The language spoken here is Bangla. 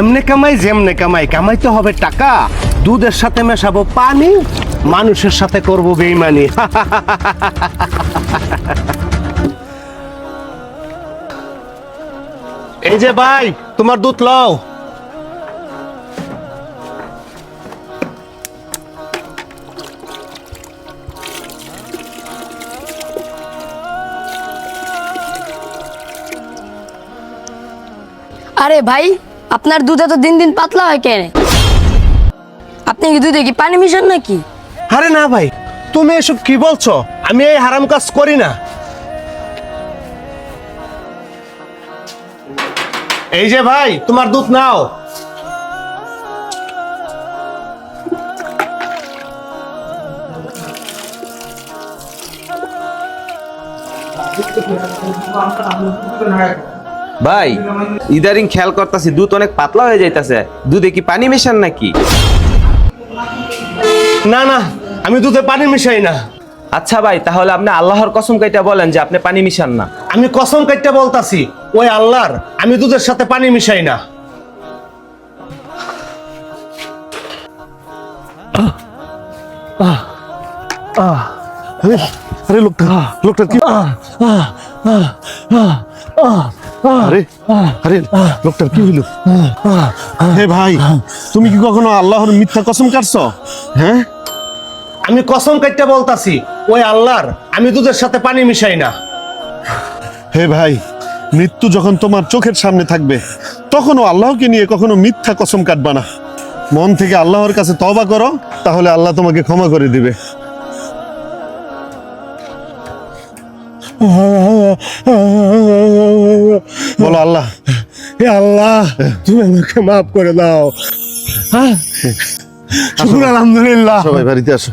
এমনে কামাই, যেমনে কামাই। কামাইতে হবে টাকা। দুধের সাথে মেশাবো পানি, মানুষের সাথে করব বেইমানি। এই যে ভাই, তোমার দুধ লও। আরে ভাই আপনার দুধ এত দিন দিন পাতলা হয় কেন? আপনি কি দুধে কি পানি মিশান নাকি? আরে না ভাই তুমি এসব কি বলছো? আমি এই হারাম কাজ করি না। এই যে ভাই তোমার দুধ নাও। ভাই ইদারিং খেয়াল করতেছি দুধ অনেক পাতলা হয়ে যাইতাছে দুধে কি পানি মেশান নাকি না না আমি দুধে পানি মিশাই না আচ্ছা ভাই তাহলে আপনি আল্লাহর কসম কাইটা বলেন যে আপনি পানি মিশান না আমি কসম কাটতে বলতাছি ওই আল্লাহর আমি দুধের সাথে পানি মিশাই না আরে আরে লোকটা লোকটা কি আরে আরে লোকটার কি হইল? হে ভাই তুমি কি কখনো আল্লাহর মিথ্যা কসম কাটছো? হ্যাঁ? আমি কসম কাটতে বলতাছি ওই আল্লাহর আমি দুধের সাথে পানি মিশাই না। হে ভাই মৃত্যু যখন তোমার চোখের সামনে থাকবে তখনও আল্লাহকে নিয়ে কখনো মিথ্যা কসম কাটবা না। মন থেকে আল্লাহর কাছে তবা করো তাহলে আল্লাহ তোমাকে ক্ষমা করে দিবে। বলো আল্লাহ। হে আল্লাহ তুমি আমাকে মাফ করে দাও। হ্যাঁ? আলহামদুলিল্লাহ। সবাই বাড়িতে আসো।